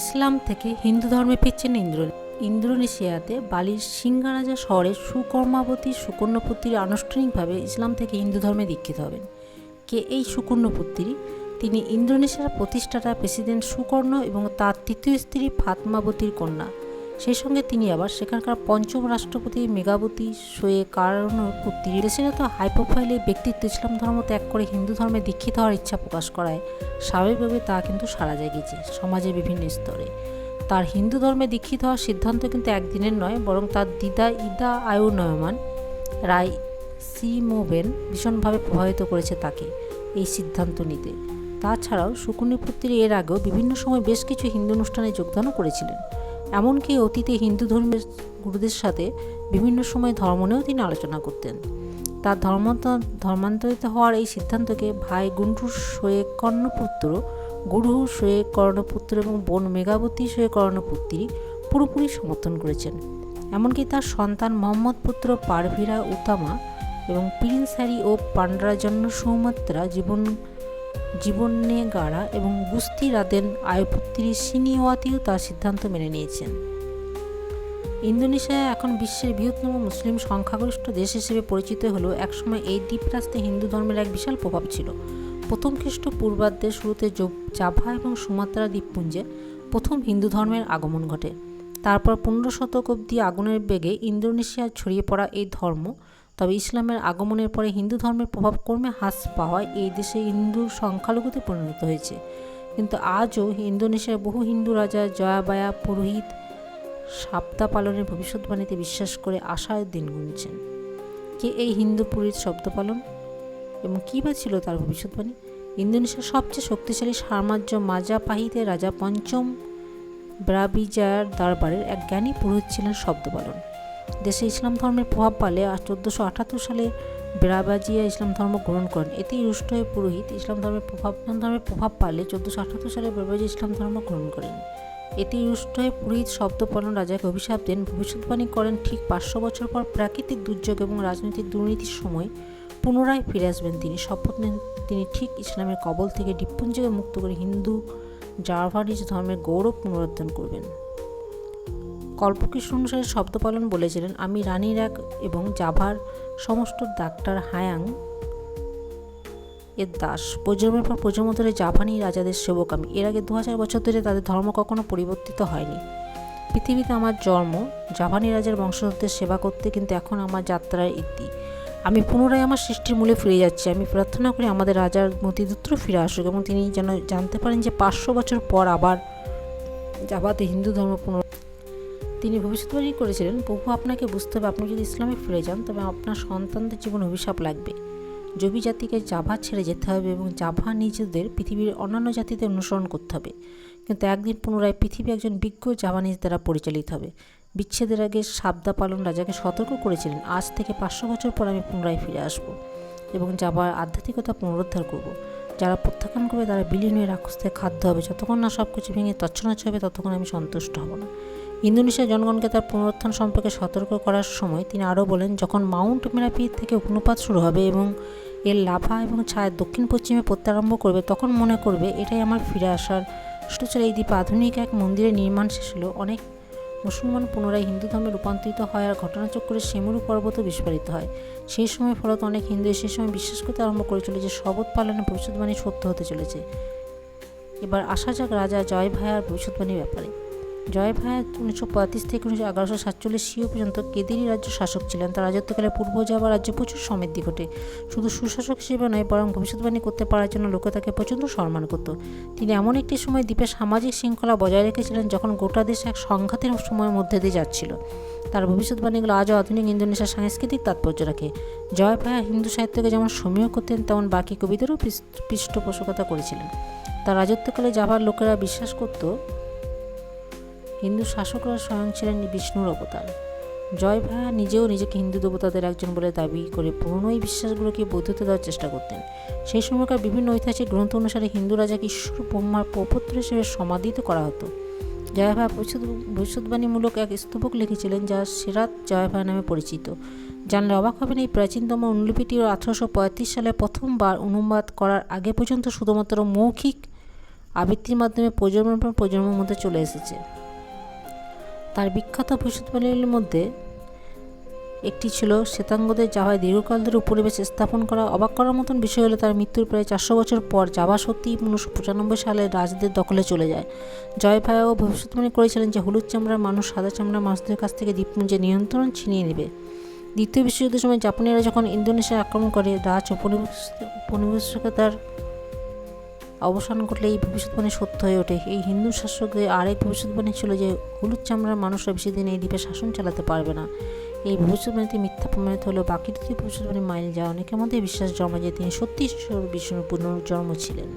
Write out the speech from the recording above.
ইসলাম থেকে হিন্দু ধর্মে ফিরছেন ইন্দ্র ইন্দোনেশিয়াতে বালির সিঙ্গারাজা শহরে সুকর্মাবতী সুকর্ণপুত্রী আনুষ্ঠানিকভাবে ইসলাম থেকে হিন্দু ধর্মে দীক্ষিত হবেন। কে এই সুকর্ণপুত্রী তিনি ইন্দোনেশিয়ার প্রতিষ্ঠাতা, প্রেসিডেন্ট সুকর্ণ এবং তার তৃতীয় স্ত্রী ফাতমাবতীর কন্যা। সেই সঙ্গে তিনি আবার সেখানকার পঞ্চম রাষ্ট্রপতি মেঘাবতী সোয়ে কারণ পুত্রী দেশের এত হাই প্রোফাইলে ব্যক্তিত্ব ইসলাম ধর্ম ত্যাগ করে হিন্দু ধর্মে দীক্ষিত হওয়ার ইচ্ছা প্রকাশ করায়। স্বাভাবিকভাবে তা কিন্তু সারা জাগিয়েছে সমাজের বিভিন্ন স্তরে। তার হিন্দু ধর্মে দীক্ষিত হওয়ার সিদ্ধান্ত কিন্তু একদিনের নয়, বরং তার দিদা ইদা আয়ু নয়মান রায় সিমোবেন ভীষণভাবে প্রভাবিত করেছে তাকে এই সিদ্ধান্ত নিতে। তাছাড়াও শুকুনি পুত্রী এর আগেও বিভিন্ন সময় বেশ কিছু হিন্দু অনুষ্ঠানে যোগদানও করেছিলেন। এমনকি অতীতে হিন্দু ধর্মের গুরুদের সাথে বিভিন্ন সময় ধর্ম নিয়েও তিনি আলোচনা করতেন। তার ধর্ম ধর্মান্তরিত হওয়ার এই সিদ্ধান্তকে ভাই গুন্টুর শোয়ে কর্ণপুত্র, গুরু শোয়ে কর্ণপুত্র এবং বোন মেঘাবতী শোয়ে কর্ণপুত্রী পুরোপুরি সমর্থন করেছেন। এমনকি তার সন্তান মোহাম্মদ পুত্র পারভিরা উতামা এবং প্রিন্স হ্যারি ও পান্ডরাজন্য সৌমাত্রা জীবন জীবনে গাড়া এবং গুস্তি রাদেন আয়পুত্রী সিনিওয়াতিও তার সিদ্ধান্ত মেনে নিয়েছেন। ইন্দোনেশিয়া এখন বিশ্বের বৃহত্তম মুসলিম সংখ্যাগরিষ্ঠ দেশ হিসেবে পরিচিত হলেও একসময় এই দ্বীপরাষ্ট্রে হিন্দু ধর্মের এক বিশাল প্রভাব ছিল। প্রথম খ্রিস্ট পূর্বাব্দের শুরুতে জাভা এবং সুমাত্রা দ্বীপপুঞ্জে প্রথম হিন্দু ধর্মের আগমন ঘটে। তারপর পনেরো শতক অবধি আগুনের বেগে ইন্দোনেশিয়ায় ছড়িয়ে পড়া এই ধর্ম তবে ইসলামের আগমনের পরে হিন্দু ধর্মের প্রভাব ক্রমে হ্রাস পাওয়ায় এই দেশে হিন্দু সংখ্যালঘুতে পরিণত হয়েছে। কিন্তু আজও ইন্দোনেশিয়ার বহু হিন্দু রাজা, জয়াবায়া, পুরোহিত, সাপ্তা পালনের ভবিষ্যৎবাণীতে বিশ্বাস করে আশার দিন গুনছেন। কে এই হিন্দু পুরোহিত শব্দ পালন এবং কী বা ছিল তার ভবিষ্যৎবাণী? ইন্দোনেশিয়ার সবচেয়ে শক্তিশালী সাম্রাজ্য মাজা পাহিতে রাজা পঞ্চম ব্রাবিজার দরবারের এক জ্ঞানী পুরোহিত ছিলেন শব্দ পালন। দেশে ইসলাম ধর্মের প্রভাব পালে চোদ্দোশো আটাত্তর সালে বেড়াবাজিয়া ইসলাম ধর্ম গ্রহণ করেন। এতেই রুষ্ট হয়ে পুরোহিত ইসলাম ধর্মের প্রভাব, ইসলাম ধর্মের প্রভাব পালে চোদ্দোশো আঠাত্তর সালে বেড়াবাজিয়া ইসলাম ধর্ম গ্রহণ করেন। এতেই রুষ্ট হয়ে পুরোহিত শব্দপালন রাজাকে অভিশাপ দেন। ভবিষ্যৎবাণী করেন, ঠিক পাঁচশো বছর পর প্রাকৃতিক দুর্যোগ এবং রাজনৈতিক দুর্নীতির সময় পুনরায় ফিরে আসবেন তিনি। শপথ নেন তিনি ঠিক ইসলামের কবল থেকে দ্বীপপুঞ্জকে মুক্ত করে হিন্দু জাভানিজ ধর্মের গৌরব পুনরুদ্ধার করবেন। কল্পকৃষ্ণ অনুসারে শব্দপালন বলেছিলেন, আমি রানীর এক এবং জাভার সমস্ত ডাক্তার হায়াং এর দাস। প্রজন্মের পর প্রজন্ম ধরে জাপানি রাজাদের সেবক আমি। এর আগে দু হাজার বছর ধরে তাদের ধর্ম কখনো পরিবর্তিত হয়নি। পৃথিবীতে আমার জন্ম জাপানি রাজার বংশধরদের সেবা করতে, কিন্তু এখন আমার যাত্রার ইতি। আমি পুনরায় আমার সৃষ্টির মূলে ফিরে যাচ্ছি। আমি প্রার্থনা করি আমাদের রাজার মতিদুত্র ফিরে আসুক এবং তিনি যেন জানতে পারেন যে পাঁচশো বছর পর আবার জাভাতে হিন্দু ধর্ম পুনর তিনি ভবিষ্যৎবাণী করেছিলেন প্রভু আপনাকে বুঝতে হবে, আপনি যদি ইসলামে ফিরে যান, তবে আপনার সন্তানদের জীবন অভিশাপ লাগবে। জবি জাতিকে জাভা ছেড়ে যেতে হবে এবং জাভা নিজেদের পৃথিবীর অন্যান্য জাতিদের অনুসরণ করতে হবে। কিন্তু একদিন পুনরায় পৃথিবী একজন বিজ্ঞ জাভানিজ দ্বারা পরিচালিত হবে। বিচ্ছেদের আগে সাবদা পালন রাজাকে সতর্ক করেছিলেন, আজ থেকে পাঁচশো বছর পর আমি পুনরায় ফিরে আসব এবং জাভার আধ্যাত্মিকতা পুনরুদ্ধার করব। যারা প্রত্যাখ্যান করবে, তারা বিলীন হয়ে রাক্ষস থেকে খাদ্য হবে। যতক্ষণ না সব কিছু ভেঙে তছনছ হবে, ততক্ষণ আমি সন্তুষ্ট হব না। ইন্দোনেশিয়ার জনগণকে তার পুনরুত্থান সম্পর্কে সতর্ক করার সময় তিনি আরও বলেন, যখন মাউন্ট মেরাপি থেকে অগ্নুপাত শুরু হবে এবং এর লাভা এবং ছায়া দক্ষিণ পশ্চিমে পড়তে আরম্ভ করবে, তখন মনে করবে, এটাই আমার ফিরে আসার ছিল এই দ্বীপে আধুনিক এক মন্দিরের নির্মাণ শেষ হলো। অনেক মুসলমান পুনরায় হিন্দু ধর্মে রূপান্তরিত হয় আর ঘটনাচক্রে সেমুরু পর্বতও বিস্ফোরিত হয়। সেই সময় ফলত অনেক হিন্দু সেই সময় বিশ্বাস করতে আরম্ভ করেছিল যে শপথ পালনে ভবিষ্যৎবাণী সত্য হতে চলেছে। এবার আসা যাক রাজা জয় ভাইয়ার ভবিষ্যৎবাণীর ব্যাপারে। জয় ভাইয়া উনিশশো পঁয়ত্রিশ থেকে উনিশশো এগারোশো সাতচল্লিশ সিও পর্যন্ত কেদেরি রাজ্য শাসক ছিলেন। তার রাজত্বকালে পূর্ব যাওয়া রাজ্যে প্রচুর সমৃদ্ধি ঘটে। শুধু সুশাসক হিসেবে নয়, বরং ভবিষ্যৎবাণী করতে পারার জন্য লোকে তাকে প্রচণ্ড সম্মান করত। তিনি এমন একটি সময় দ্বীপের সামাজিক শৃঙ্খলা বজায় রেখেছিলেন যখন গোটা দেশ এক সংঘাতের সময়ের মধ্যে দিয়ে যাচ্ছিল। তার ভবিষ্যৎবাণীগুলো আজও আধুনিক ইন্দোনেশিয়ার সাংস্কৃতিক তাৎপর্য রাখে। জয় ভাইয়া হিন্দু সাহিত্যকে যেমন সমীহ করতেন, তেমন বাকি কবিদেরও পৃষ্ঠপোষকতা করেছিলেন। তার রাজত্বকালে যাবার লোকেরা বিশ্বাস করত হিন্দু শাসকরা স্বয়ং ছিলেন বিষ্ণুর অবতার। জয় ভায়া নিজেও নিজেকে হিন্দু দেবতাদের একজন বলে দাবি করে পুরনো এই বিশ্বাসগুলোকে বৈধতা দেওয়ার চেষ্টা করতেন। সেই সময়কার বিভিন্ন ঐতিহাসিক গ্রন্থ অনুসারে হিন্দু রাজাকে ঈশ্বর ব্রহ্মার প্রপত্র হিসেবে সমাধিত করা হতো। জয় ভায়া ভবিষ্যৎবাণীমূলক এক স্তূপক লিখেছিলেন যা সিরাত জয় ভায়া নামে পরিচিত। জানলে অবাক হবেন এই প্রাচীনতম অনুলিপিটি আঠারোশো সালে প্রথমবার অনুবাদ করার আগে পর্যন্ত শুধুমাত্র মৌখিক আবৃত্তির মাধ্যমে প্রজন্মের পর প্রজন্মের মধ্যে চলে এসেছে। তার বিখ্যাত ভবিষ্যৎবাণীর মধ্যে একটি ছিল শ্বেতাঙ্গদের জাভায় দীর্ঘকাল ধরে উপনিবেশ স্থাপন করা। অবাক করার মতন বিষয় হলো, তার মৃত্যুর প্রায় চারশো বছর পর জাভা সত্যি উনিশশো পঁচানব্বই সালে রাজদের দখলে চলে যায়। জয় ভাইও ভবিষ্যৎবাণী করেছিলেন যে হলুদ চামড়ার মানুষ সাদা চামড়ার মানুষদের কাছ থেকে দ্বীপপুঞ্জের নিয়ন্ত্রণ ছিনিয়ে নেবে। দ্বিতীয় বিশ্বযুদ্ধের সময় জাপানিরা যখন ইন্দোনেশিয়া আক্রমণ করে, রাজ উপনিবেশ উপনিবেশিকতার অবসান ঘটলে এই ভবিষ্যৎবাণী সত্য হয়ে ওঠে। এই হিন্দু শাসকদের আরেক ভবিষ্যৎবাণী ছিল যে, হলুদ চামড়ার মানুষরা বেশি দিন এই দ্বীপে শাসন চালাতে পারবে না। এই ভবিষ্যৎবাণীতে মিথ্যা প্রমাণিত হলেও বাকি দুটি ভবিষ্যৎবাণী মাইল যা অনেকের মধ্যে বিশ্বাস জমা যে, তিনি সত্যি ঈশ্বর বিষ্ণুর পুনর্জন্ম ছিলেন।